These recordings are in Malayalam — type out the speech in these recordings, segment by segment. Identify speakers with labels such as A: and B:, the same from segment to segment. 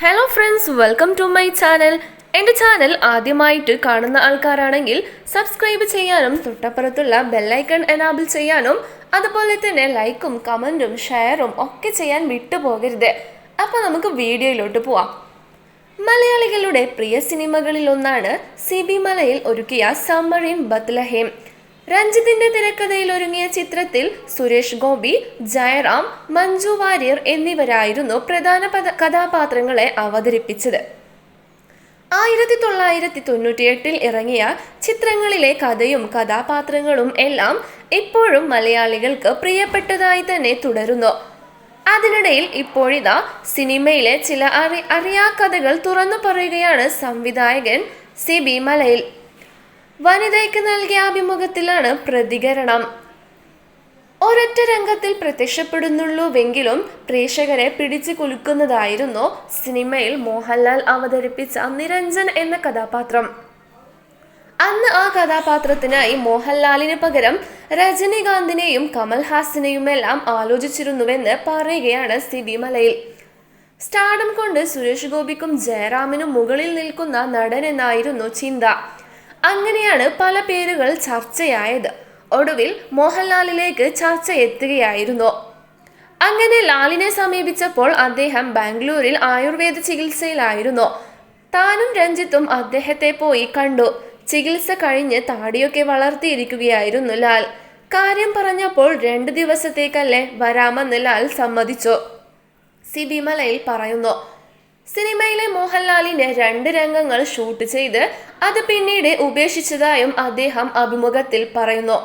A: Hello friends welcome to my channel എന്റെ ചാനൽ ആദ്യമായിട്ട് കാണുന്ന ആൾക്കാരാണെങ്കിൽ സബ്സ്ക്രൈബ് ചെയ്യാനും തൊട്ടപ്പുറത്തുള്ള ബെല്ലൈക്കൺ എനാബിൾ ചെയ്യാനും അതുപോലെ തന്നെ ലൈക്കും കമന്റും ഷെയറും ഒക്കെ ചെയ്യാൻ വിട്ടുപോകരുത്. അപ്പോൾ നമുക്ക് വീഡിയോയിലോട്ട് പോവാം. മലയാളികളുടെ പ്രിയ സിനിമകളിൽ ഒന്നാണ് സി ബി മലയിൽ ഒരുക്കിയ സമ്മറിൻ ബത്ലഹേം രഞ്ജിത്തിന്റെ തിരക്കഥയിൽ ഒരുങ്ങിയ ചിത്രത്തിൽ സുരേഷ് ഗോപി ജയറാം മഞ്ജു വാര്യർ എന്നിവരായിരുന്നു പ്രധാന കഥാപാത്രങ്ങളെ അവതരിപ്പിച്ചത്. ആയിരത്തി തൊള്ളായിരത്തി തൊണ്ണൂറ്റിയെട്ടിൽ ഇറങ്ങിയ ചിത്രങ്ങളിലെ കഥയും കഥാപാത്രങ്ങളും എല്ലാം ഇപ്പോഴും മലയാളികൾക്ക് പ്രിയപ്പെട്ടതായി തന്നെ തുടരുന്നു. അതിനിടയിൽ ഇപ്പോഴിതാ സിനിമയിലെ ചില അറി അറിയാ കഥകൾ തുറന്നു പറയുകയാണ് സംവിധായകൻ സി ബി മലയിൽ. വനിതയ്ക്ക് നൽകിയ അഭിമുഖത്തിലാണ് പ്രതികരണം. ഒരൊറ്റ രംഗത്തിൽ പ്രത്യക്ഷപ്പെടുന്നുള്ളൂവെങ്കിലും പ്രേക്ഷകരെ പിടിച്ചു കുലുക്കുന്നതായിരുന്നു സിനിമയിൽ മോഹൻലാൽ അവതരിപ്പിച്ച നിരഞ്ജൻ എന്ന കഥാപാത്രം. അന്ന് ആ കഥാപാത്രത്തിനായി മോഹൻലാലിന് പകരം രജനീകാന്തിനെയും കമൽഹാസിനെയുമെല്ലാം ആലോചിച്ചിരുന്നുവെന്ന് പറയുകയാണ് സിബി മലയിൽ. സ്റ്റാർഡം കൊണ്ട് സുരേഷ് ഗോപിക്കും ജയറാമിനും മുകളിൽ നിൽക്കുന്ന നടൻ എന്നായിരുന്നു ചിന്ത. അങ്ങനെയാണ് പല പേരുകൾ ചർച്ചയായത്. ഒടുവിൽ മോഹൻലാലിലേക്ക് ചർച്ച എത്തുകയായിരുന്നു അങ്ങനെ ലാലിനെ സമീപിച്ചപ്പോൾ അദ്ദേഹം ബാംഗ്ലൂരിൽ ആയുർവേദ ചികിത്സയിലായിരുന്നു. താനും രഞ്ജിത്തും അദ്ദേഹത്തെ പോയി കണ്ടു. ചികിത്സ കഴിഞ്ഞ് താടിയൊക്കെ വളർത്തിയിരിക്കുകയായിരുന്നു ലാൽ. കാര്യം പറഞ്ഞപ്പോൾ രണ്ട് ദിവസത്തേക്കല്ലേ വരാമെന്ന് ലാൽ സമ്മതിച്ചു. സി ബിമലയിൽ പറയുന്നു സിനിമയിലെ മോഹൻലാലിന്റെ രണ്ട് രംഗങ്ങൾ ഷൂട്ട് ചെയ്ത് അത് പിന്നീട് ഉപേക്ഷിച്ചതായും അദ്ദേഹം അഭിമുഖത്തിൽ പറയുന്നു.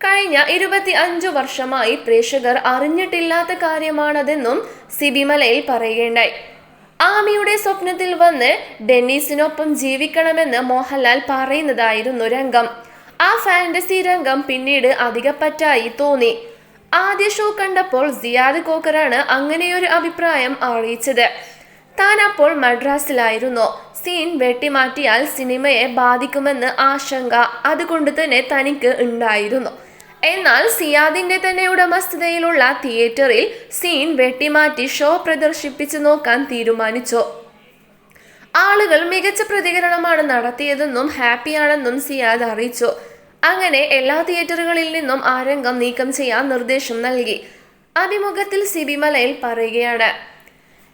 A: കഴിഞ്ഞ ഇരുപത്തി അഞ്ചു വർഷമായി പ്രേക്ഷകർ അറിഞ്ഞിട്ടില്ലാത്ത കാര്യമാണതെന്നും സിബിമലയിൽ പറയുകയുണ്ടായി. ആമിയുടെ സ്വപ്നത്തിൽ വന്ന് ഡെന്നീസിനൊപ്പം ജീവിക്കണമെന്ന് മോഹൻലാൽ പറയുന്നതായിരുന്നു രംഗം. ആ ഫാന്റസി രംഗം പിന്നീട് അധികപ്പറ്റായി തോന്നി. ആദ്യ ഷോ കണ്ടപ്പോൾ സിയാദ് കോക്കറാണ് അങ്ങനെയൊരു അഭിപ്രായം അറിയിച്ചത്. താൻ അപ്പോൾ മദ്രാസിലായിരുന്നു. സീൻ വെട്ടിമാറ്റിയാൽ സിനിമയെ ബാധിക്കുമെന്ന് ആശങ്ക അതുകൊണ്ട് തന്നെ തനിക്ക് ഉണ്ടായിരുന്നു. എന്നാൽ സിയാദിന്റെ തന്നെ ഉടമസ്ഥതയിലുള്ള തിയേറ്ററിൽ സീൻ വെട്ടിമാറ്റി ഷോ പ്രദർശിപ്പിച്ചു നോക്കാൻ തീരുമാനിച്ചു. ആളുകൾ മികച്ച പ്രതികരണമാണ് നടത്തിയതെന്നും ഹാപ്പിയാണെന്നും സിയാദ് അറിയിച്ചു. അങ്ങനെ എല്ലാ തിയേറ്ററുകളിൽ നിന്നും ആരംഗം രംഗം നീക്കം ചെയ്യാൻ നിർദ്ദേശം നൽകി. അഭിമുഖത്തിൽ സിബിമലയിൽ പറയുകയാണ്